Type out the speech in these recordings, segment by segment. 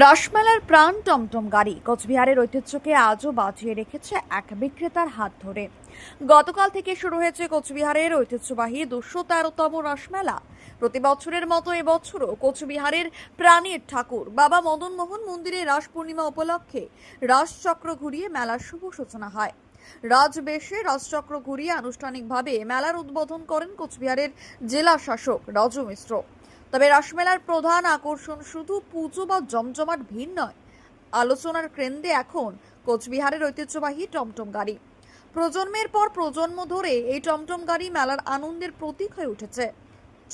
রাসমেলার প্রাণ টমটম গাড়ি কোচবিহারের ঐতিহ্যকে আজও বাঁচিয়ে রেখেছে এক বিক্রেতার হাত ধরে। গতকাল থেকে শুরু হয়েছে কোচবিহারের ঐতিহ্যবাহী দুশো তেরোতম রাসমেলা। প্রতি বছরের মতো এবছরও কোচবিহারের প্রাণীর ঠাকুর বাবা মদন মোহন মন্দিরে রাস পূর্ণিমা উপলক্ষে রাসচক্র ঘুরিয়ে মেলার শুভ সূচনা হয়। রাজবেশে রাজচক্র ঘুরিয়ে আনুষ্ঠানিকভাবে মেলার উদ্বোধন করেন কোচবিহারের জেলা শাসক রজ মিশ্র। তবে রাসমেলার প্রধান আকর্ষণ শুধু পুজো বা জমজমাট ভিড় নয়। আলোচনার কেন্দ্রে এখন কোচবিহারের ঐতিহ্যবাহী টমটম গাড়ি। প্রজন্মের পর প্রজন্ম ধরে এই টমটম গাড়ি মেলার আনন্দের প্রতীক হয়ে উঠেছে।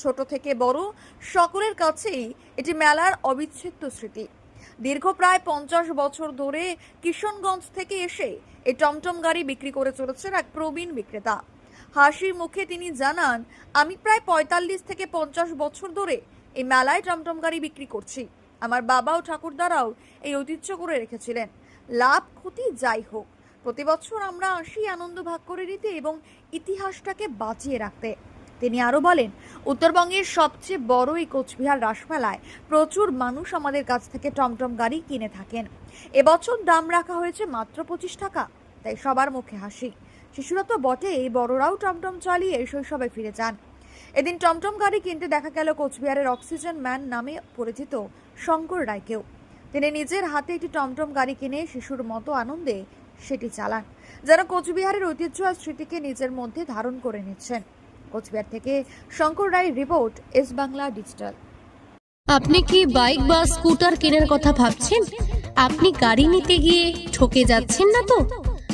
ছোট থেকে বড় সকলের কাছেই এটি মেলার অবিচ্ছেদ্য স্মৃতি। দীর্ঘ প্রায় পঞ্চাশ বছর ধরে কিশনগঞ্জ থেকে এসে এই টমটম গাড়ি বিক্রি করে চলেছেন এক প্রবীণ বিক্রেতা। হাসির মুখে তিনি জানান, আমি প্রায় পঁয়তাল্লিশ থেকে পঞ্চাশ বছর ধরে এই মেলায় টমটম গাড়ি বিক্রি করছি। আমার বাবা ও ঠাকুরদারাও এই ঐতিহ্য করে রেখেছিলেন। লাভ, ক্ষতি যাই হোক, প্রতি বছর আমরা আসি আনন্দ ভাগ করে নিতে এবং ইতিহাসটাকে বাঁচিয়ে রাখতে। তিনি আরও বলেন, উত্তরবঙ্গের সবচেয়ে বড় এই কোচবিহার রাসমেলায় প্রচুর মানুষ আমাদের কাছ থেকে টমটম গাড়ি কিনে থাকেন। এবছর দাম রাখা হয়েছে মাত্র পঁচিশ টাকা, তাই সবার মুখে হাসি। শিশুরা তো বটেই, বড়রাও টমটম চালিয়ে শৈশবে ফিরে যান। এদিন টমটম গাড়ি কিনতে দেখা গেল কোচবিহারের অক্সিজেন ম্যান নামে পরিচিত শঙ্কর রায়কেও। তিনি নিজের হাতে একটি টমটম গাড়ি কিনে শিশুর মতো আনন্দে সেটি চালান, যেন কোচবিহারের ঐতিহ্য আর স্মৃতিকে নিজের মধ্যে ধারণ করে নিচ্ছেন। কোচবিহার থেকে Shankar Roy report, S Bangla digital. আপনি কি বাইক বা স্কুটার কেনার কথা ভাবছেন? আপনি গাড়ি নিতে গিয়ে ঠকে যাচ্ছেন না তো?